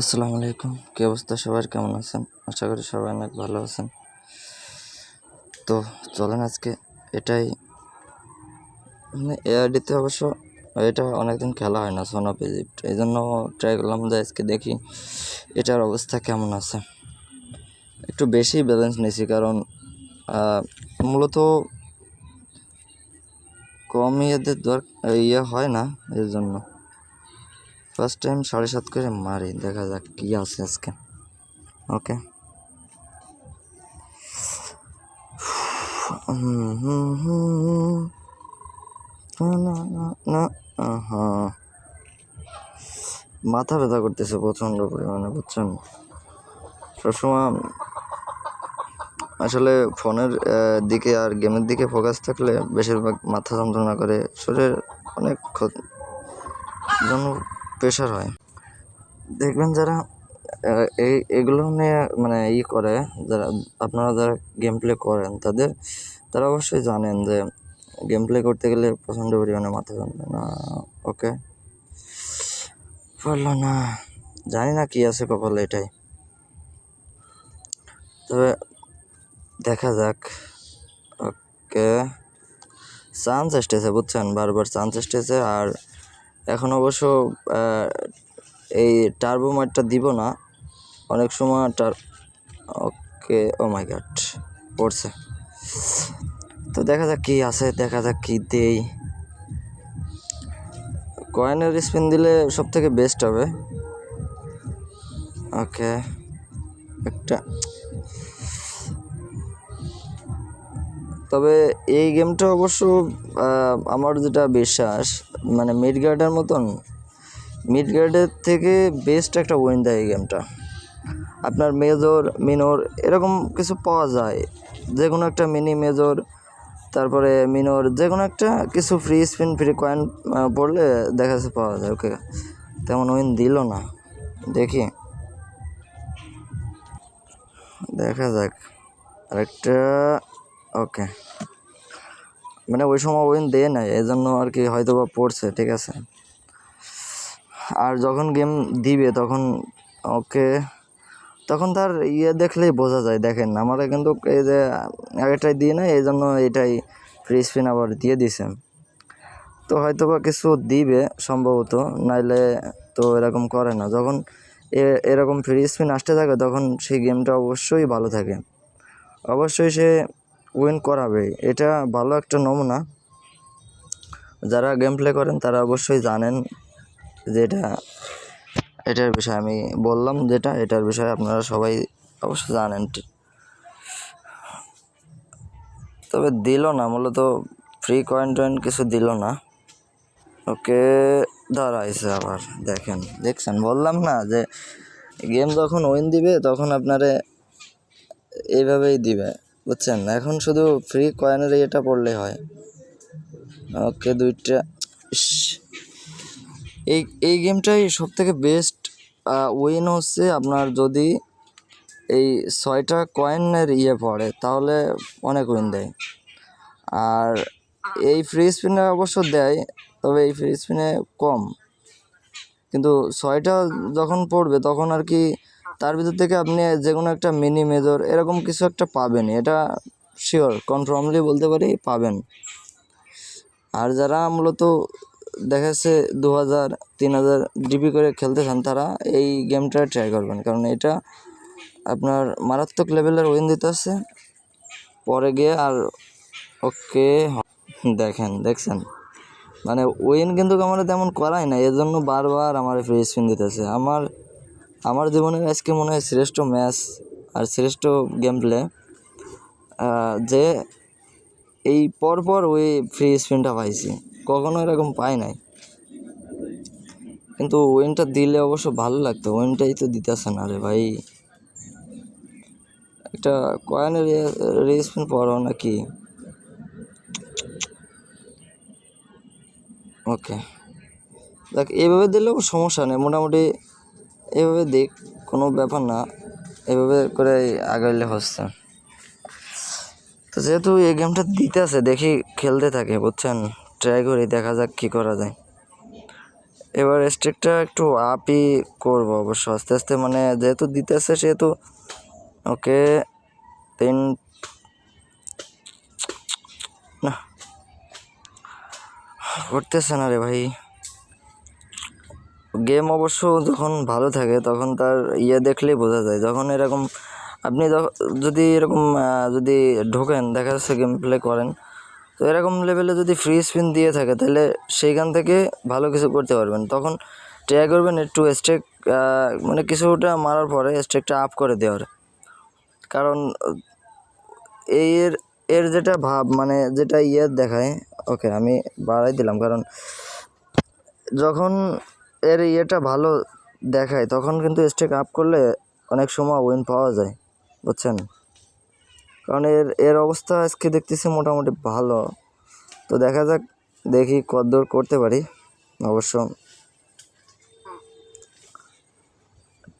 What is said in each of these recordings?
আসসালামু আলাইকুম। কী অবস্থা? সবার কেমন আছেন? আশা করি সবাই অনেক ভালো আছেন। তো চলেন আজকে এটাই। মানে এআইডিতে অবশ্য এটা অনেকদিন খেলা হয় না সন অফ ইজিপ্ট এই জন্য ট্রাই করলাম যে আজকে দেখি এটার অবস্থা কেমন আছে। একটু বেশি ব্যালেন্স নিয়েছি কারণ মূলত কম ইয়েদের দর ইয়ে হয় না এর জন্য। ফার্স্ট টাইম সাড়ে সাত করে মারি, দেখা যাক কী আছে আজকে ওকে। মাথা ব্যথা করতেছে প্রচণ্ড পরিমাণে, বুঝছেন সবসময় আসলে ফোনের দিকে আর গেমের দিকে ফোকাস থাকলে বেশিরভাগ মাথা যন্ত্রণা করে, শরীরের অনেক ক্ষত- জন্য প্রেশার হয়। দেখবেন যারা এই, এগুলো নিয়ে মানে ই করে, যারা, আপনারা যারা গেম প্লে করেন, তাদের, তারা অবশ্যই জানেন যে গেম প্লে করতে গেলে প্রচণ্ড পরিমাণে মাথা যন্ত্রণা ওকে পারল না, জানি না কি আছে কপালে এটাই। তবে দেখা যাক ওকে চান্স এসতেছে বুঝছেন? বারবার চান্স এসেছে, আর এখন অবশ্য এই টার্বো মারটা দিব না। অনেক সময় টার ওকে ও মাই গড পড়ছে। তো দেখা যাক কি আছে, দেখা যাক কি দেই। কয়েনের স্পিন দিলে সব থেকে বেস্ট হবে। ওকে একটা তবে এই গেমটা অবশ্য আমার যেটা বিশ্বাস মানে মিড গার্ডের মতন মিড গার্ডের থেকে বেস্ট একটা উইন দেয় এই গেমটা আপনার মেজর মিনর এরকম কিছু পাওয়া যায়। যে কোনো একটা মিনি মেজর তারপরে মিনর যে কোনো একটা কিছু ফ্রি স্পিন ফ্রি কয়েন পড়লে দেখা যাচ্ছে পাওয়া যায় ওকে তেমন উইন দিল না। দেখি। দেখা যাক। আরেকটা ওকে মানে ওই সময় উইন দেয় নাই এই জন্য আর কি হয়তো বা পড়ছে, ঠিক আছে। আর যখন গেম দিবে তখন, ওকে, তখন তার ইয়ে দেখলেই বোঝা যায়, দেখেন, আমার কিন্তু এই যে আগেরটাই দিয়ে নাই এই জন্য এটাই ফ্রি স্পিন আবার দিয়ে দিছে। তো হয়তো বা কিছু দিবে সম্ভবত, নাইলে তো এরকম করে না। যখন এরকম ফ্রি স্পিন আসতে থাকে, তখন সেই গেমটা অবশ্যই ভালো থাকে। অবশ্যই সে উইন করাবে। এটা ভালো একটা নমুনা। যারা গেম প্লে করেন, তারা অবশ্যই জানেন যে এটা, এটার বিষয়ে আমি বললাম যেটা, এটার বিষয়ে আপনারা সবাই অবশ্যই জানেন। তবে দিল না, মূলত ফ্রি কয়েন টয়েন কিছু দিল না। ওকে, দাঁড়াইছে আবার, দেখেন, দেখছেন, বললাম না যে গেম যখন উইন দিবে, তখন আপনারে এইভাবেই দিবে। বুঝছেন? এখন শুধু ফ্রি কয়েনের ইয়েটা পড়লেই হয়। ওকে, দুইটা এই এই গেমটাই সব থেকে বেস্ট উইন হচ্ছে আপনার যদি এই ছয়টা কয়েনের ইয়ে পড়ে, তাহলে অনেক উইন দেয়। আর এই ফ্রি স্পিনে অবশ্য দেয়, তবে এই ফ্রি স্পিনে কম। কিন্তু ছয়টা যখন পড়বে, তখন আর কি তার ভিতর থেকে আপনি যে কোনো একটা মিনি মেজর এরকম কিছু একটা পাবেন এটা শিওর কনফার্মলি বলতে পারি, পাবেন। আর যারা মূলত দেখা যাচ্ছে দু হাজার তিন হাজার ডিপি করে খেলতে চান, তারা এই গেমটা ট্রাই করবেন। কারণ এটা আপনার মারাত্মক লেভেলের উইন দিতে আছে। পরে গিয়ে আর ওকে দেখেন, দেখছেন? মানে উইন কিন্তু আমার তেমন করাই না এর জন্য বারবার আমার ফ্রি স্পিন দিতেছে। আমার আমার জীবনের আজকে মনে হয় শ্রেষ্ঠ ম্যাচ আর শ্রেষ্ঠ গেম প্লে যে এই পরপর ওই ফ্রি স্পিনটা পাইছি। কখনো এরকম পাই নাই। কিন্তু ওয়েনটা দিলে অবশ্য ভালো লাগতো। ওয়েনটাই তো দিতেছে না রে ভাই। একটা কয়েনের রেসপিন পড়াও নাকি। ওকে দেখ, এইভাবে দিলেও সমস্যা নেই। মোটামুটি এভাবে দেখ, কোনো ব্যাপার না। এভাবে করে আগাইলে হচ্ছে। তো যেহেতু এই গেমটা দিতে আছে, দেখি খেলতে থাকে, বুঝছেন? ট্রাই করি, দেখা যাক কী করা যায়। এবার স্ট্রিকটা একটু আপই করব অবশ্য, আস্তে আস্তে মানে যেহেতু দিতে দিতেছে সেহেতু ওকে তিন না, করতেছে না রে ভাই। গেম অবশ্য যখন ভালো থাকে, তখন তার ইয়ে দেখলেই বোঝা যায়। যখন এরকম আপনি যদি এরকম যদি ঢোকেন, দেখা যাচ্ছে গেম প্লে করেন, তো এরকম লেভেলে যদি ফ্রি স্পিন দিয়ে থাকে, তাহলে সেইখান থেকে ভালো কিছু করতে পারবেন। তখন ট্রাই করবেন একটু স্ট্রেক মানে কিছুটা মারার পরে স্ট্রেকটা আপ করে দেওয়ার। কারণ এর এর যেটা ভাব মানে যেটা ইয়ে দেখায় ওকে আমি বাড়াই দিলাম। কারণ, যখন এর ইয়েটা ভালো দেখায়। তখন কিন্তু স্টেক আপ করলে অনেক সময় উইন পাওয়া যায়, বুঝছেন? কারণ এর এর অবস্থা আজকে দেখতেছি মোটামুটি ভালো। তো দেখা যাক, দেখি কতদূর করতে পারি, অবশ্য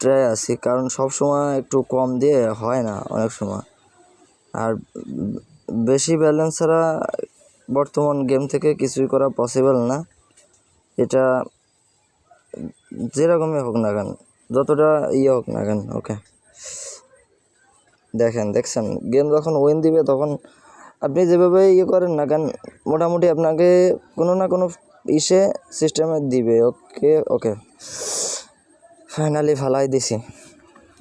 ট্রাই আছি, কারণ সব সময় একটু কম দিয়ে হয় না অনেক সময়। আর বেশি ব্যালেন্স ছাড়া বর্তমান গেম থেকে কিছুই করা পসিবল না। এটা যেরকমই হোক না কেন, যতটা ইয়ে হোক না কেন ওকে দেখেন, দেখছেন? গেম যখন উইন দিবে তখন আপনি যেভাবে ইয়ে করেন না কেন, মোটামুটি আপনাকে কোনো না কোনো ইসে সিস্টেমে দিবে ওকে ওকে ফাইনালি ফালাই দিছি।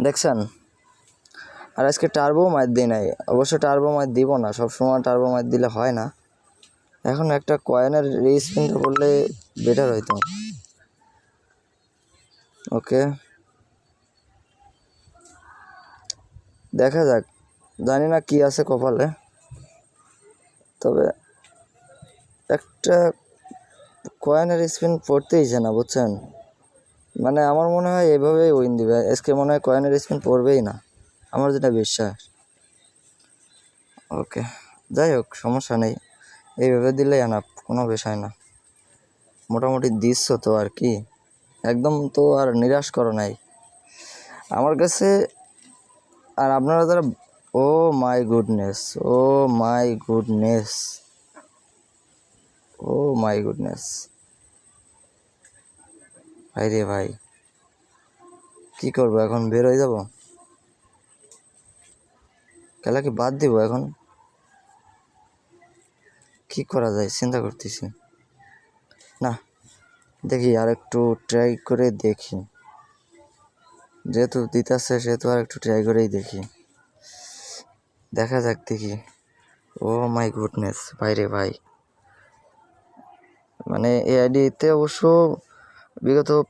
দেখছেন? আর আজকে টার্বো মার দিই নাই। অবশ্য টার্বো মার দিব না, সবসময় টার্বো মার দিলে হয় না। এখন একটা কয়েনের রিস্পিনটা করলে বেটার হইতো। ওকে। দেখা যাক। জানি না কি আছে কপালে। তবে একটা কয়েনের স্পিন পড়তেই না, বুঝছেন? মানে আমার মনে হয় এভাবেই উইন দিবে। আজকে মনে হয় কয়েনের স্পিন পড়বেই না। আমার যেটা বিশ্বাস। ওকে। যাই হোক, সমস্যা নেই। এইভাবে দিলেই আনাপ কোনো বিষয় না। মোটামুটি দিচ্ছ তো আর কি। একদম তো আর নিরাশ করো নাই। আমার কাছে আর আপনারা যারা, ও my goodness, oh my goodness, oh my goodness. ভাই রে ভাই, কি করব এখন, বের হয়ে যাব? খেলা কি বাদ দিব এখন? কি করা যায়, চিন্তা করতেছি। না। দেখি আর একটু ট্রাই করে দেখি। যেহেতু দিতেছে, সেহেতু আর একটু ট্রাই করেই দেখি। দেখা যাক, দেখি। ও মাই গুডনেস ভাইরে ভাই। মানে এই আইডিতে অবশ্য বিগত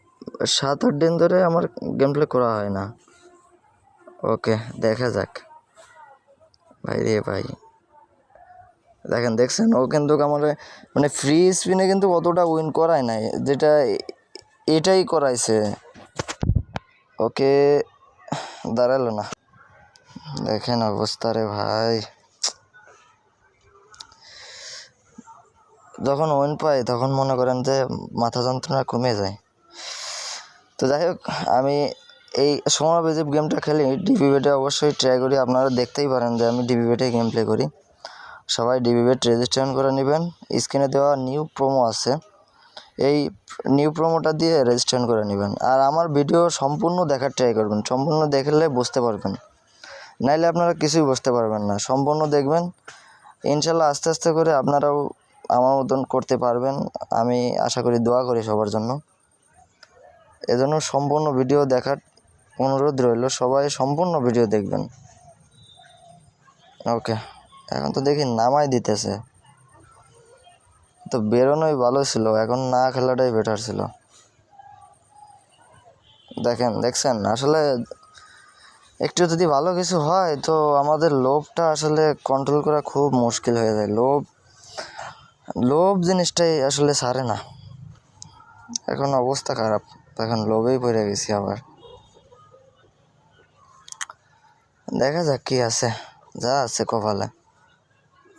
সাত, আট দিন ধরে আমার গেম প্লে করা হয় না। ওকে দেখা যাক। ভাই রে ভাই। দেখেন, দেখছেন? ও কিন্তু আমার মানে ফ্রি স্পিনে কিন্তু অতটা উইন করায় নাই। যেটা এটাই করাইছে। ওকে, দাঁড়াল না। দেখেন অবস্থা রে ভাই। যখন উইন পাই তখন মনে করেন যে মাথা যন্ত্রণা কমে যায়। তো যাই হোক, আমি এই সময় বেজে গেমটা খেলি। ডিবি বেটে অবশ্যই ট্রাই করি। আপনারা দেখতেই পারেন যে আমি ডিবি বেটে গেম প্লে করি। সবাই ডিবি বেট রেজিস্ট্রেশন করে নেবেন। স্ক্রিনে দেওয়া নিউ প্রোমো আছে। এই নিউ প্রোমোটা দিয়ে রেজিস্ট্রেশন করে নেবেন। আর আমার ভিডিও সম্পূর্ণ দেখার ট্রাই করবেন। সম্পূর্ণ দেখলে বুঝতে পারবেন। নাইলে আপনারা কিছুই বুঝতে পারবেন না। সম্পূর্ণ দেখবেন। ইনশাল্লাহ আস্তে আস্তে করে আপনারাও আমার মতন করতে পারবেন। আমি আশা করি দোয়া করি সবার জন্য। এজন্য সম্পূর্ণ ভিডিও দেখার অনুরোধ রইল। সবাই সম্পূর্ণ ভিডিও দেখবেন। ওকে এখন তো দেখি নামাই দিতেছে। তো বেরোনোই ভালো ছিল, এখন না খেলাটাই বেটার ছিল। দেখেন, দেখছেন? আসলে একটু যদি ভালো কিছু হয়, তো আমাদের লোভটা আসলে কন্ট্রোল করা খুব মুশকিল হয়ে যায়। লোভ লোভ জিনিসটাই আসলে সারে না। এখন অবস্থা খারাপ, এখন লোভেই পড়ে গেছি আবার। দেখা যাক কি আছে, যা আছে কপালে।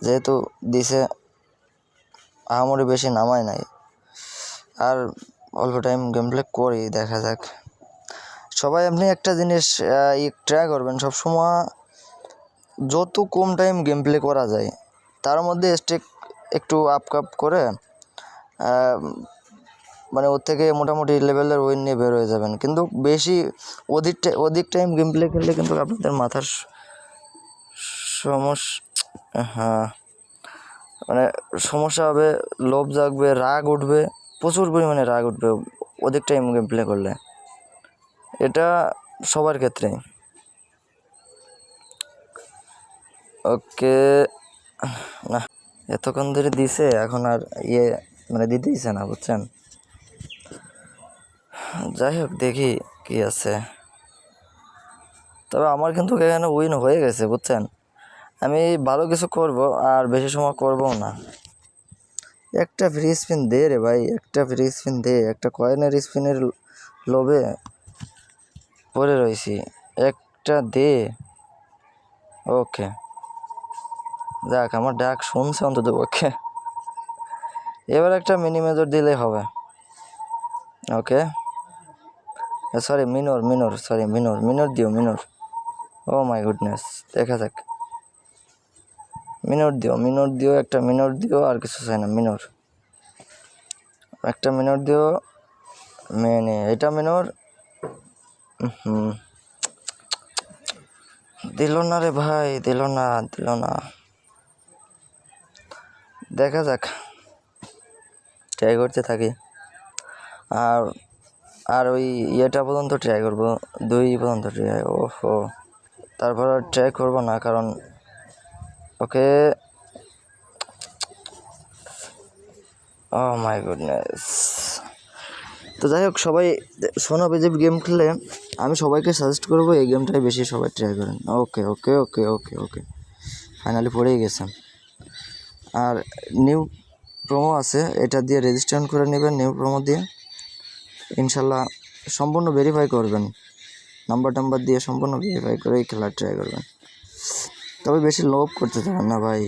যেহেতু দিছে, আহামরি বেশি নামাই নাই। আর অল্প টাইম গেম প্লে করি, দেখা যাক। সবাই আপনি একটা জিনিস ট্রাই করবেন, সবসময় যত কম টাইম গেম প্লে করা যায়, তার মধ্যে স্টেক একটু আপ কাপ করে মানে ওর থেকে মোটামুটি লেভেলের উইন নিয়ে বের হয়ে যাবেন। কিন্তু বেশি অধিক অধিক টাইম গেম প্লে খেললে কিন্তু আপনাদের মাথার সমস্যা হ্যাঁ। মানে সমস্যা হবে, লোভ জাগবে, রাগ উঠবে, প্রচুর পরিমাণে রাগ উঠবে অধিক টাইম গেম প্লে করলে। এটা সবার ক্ষেত্রে। ওকে, না, এতক্ষণ ধরে দিছে, এখন আর ইয়ে মানে দিতেইছে না, বুঝছেন? যাই হোক, দেখি কি আছে। তবে আমার কিন্তু এখানে উইন হয়ে গেছে, বুঝছেন? আমি ভালো কিছু করব আর বেশি সময় করবও না। একটা ফ্রি স্পিন দে রে ভাই, একটা ফ্রি স্পিন দে, একটা কয়েনের স্পিনের লোভে পড়ে রয়েছি। একটা দে। ওকে। যাক, আমার ডাক শুনছে অন্তত ওকে এবার একটা মিনি মেজর দিলেই হবে। Okay. Sorry minor minor sorry minor minor দিও মিনর ও মাই গুডনেস দেখা যাক। মিনর দিও মিনর দিও, একটা মিনর দিও, আর কিছু চাই না, মিনর। একটা মিনর দিও, মেনে। এটা মিনর? হুম দিল না রে ভাই, দিল না দিল না। দেখা যাক। ট্রাই করতে থাকি। আর আর ওই ইয়েটা পর্যন্ত ট্রাই করব, দুই পর্যন্ত ট্রাই ওহো। তারপর আর ট্রাই করব না, কারণ ওকে ও মাই গুডনেস তো যাই হোক, সবাই সোনা বেজে গেম খেলে আমি সবাইকে সাজেস্ট করব এই গেমটাই বেশি সবাই ট্রাই করেন। ওকে ওকে ওকে ওকে ওকে ফাইনালি পড়েই গেছেন। আর নিউ প্রোমো আছে, এটা দিয়ে রেজিস্ট্রেশন করে নেবেন নিউ প্রোমো দিয়ে। ইনশাল্লাহ সম্পূর্ণ ভেরিফাই করবেন। নাম্বার টাম্বার দিয়ে সম্পূর্ণ ভেরিফাই করেই খেলা ট্রাই করবেন। তবে বেশি লোভ করতে থাকেন না ভাই।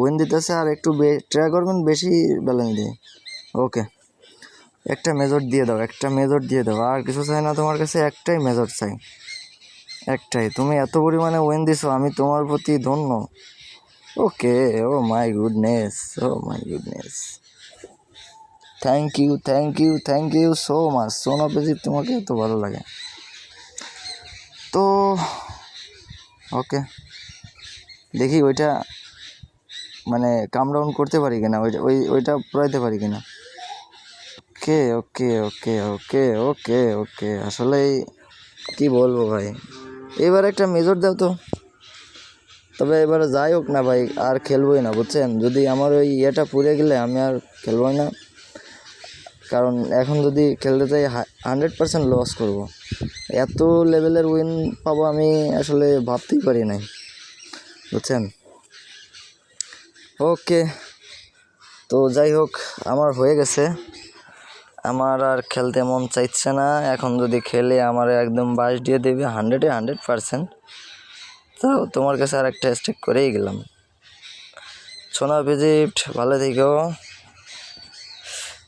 উইন দিতেছে আর একটু ট্রাই করবেন, বেশি ব্যালেন্স দিয়ে। ওকে একটা মেজর দিয়ে দাও, একটা মেজর দিয়ে দাও। আর কিছু চাই না, তোমার কাছে একটাই মেজর চাই। একটাই। তুমি এত পরিমাণে উইন দিছো, আমি তোমার প্রতি ধন্য। Okay oh my goodness oh my goodness thank you thank you thank you so much সোনা প্রদীপ তোমাকে এত ভালো লাগে। তো ওকে দেখি ওইটা মানে কাম ডাউন করতে পারি কিনা? ওইটা ওই ওইটা পুরাইতে পারি কিনা? ওকে ওকে ওকে ওকে ওকে ওকে। আসলে কি বলব ভাই? এবার একটা মেজর দাও তো। তবে এবারে যাই হোক না ভাই, আর খেলবোই না, বুঝছেন? যদি আমার ওই ইয়েটা পুড়ে গেলে আমি আর খেলবোই না। কারণ এখন যদি খেলতে চাই হান্ড্রেড পার্সেন্ট লস করব। এত লেভেলের উইন পাবো আমি আসলে ভাবতেই পারি নাই। বুঝছেন? ওকে, তো যাই হোক, আমার হয়ে গেছে। আমার আর খেলতে মন চাইছে না। এখন যদি খেলে আমার একদম বাস দিয়ে দেবে হান্ড্রেডে হান্ড্রেড পার্সেন্ট তাও তোমার কাছে আর একটা স্টেক করেই গেলাম। সোনা ভিজিট, ভালো থেকো।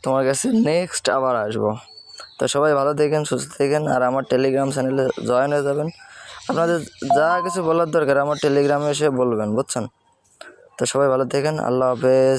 তোমার কাছে নেক্সট আবার আসব। তো সবাই ভালো থাকেন, সুস্থ থাকেন, আর আমার টেলিগ্রাম চ্যানেলে জয়েন হয়ে যাবেন। আপনাদের যা কিছু বলার দরকার, আমার টেলিগ্রামে এসে বলবেন, বুঝছেন? তো সবাই ভালো থাকেন, আল্লাহ হাফেজ।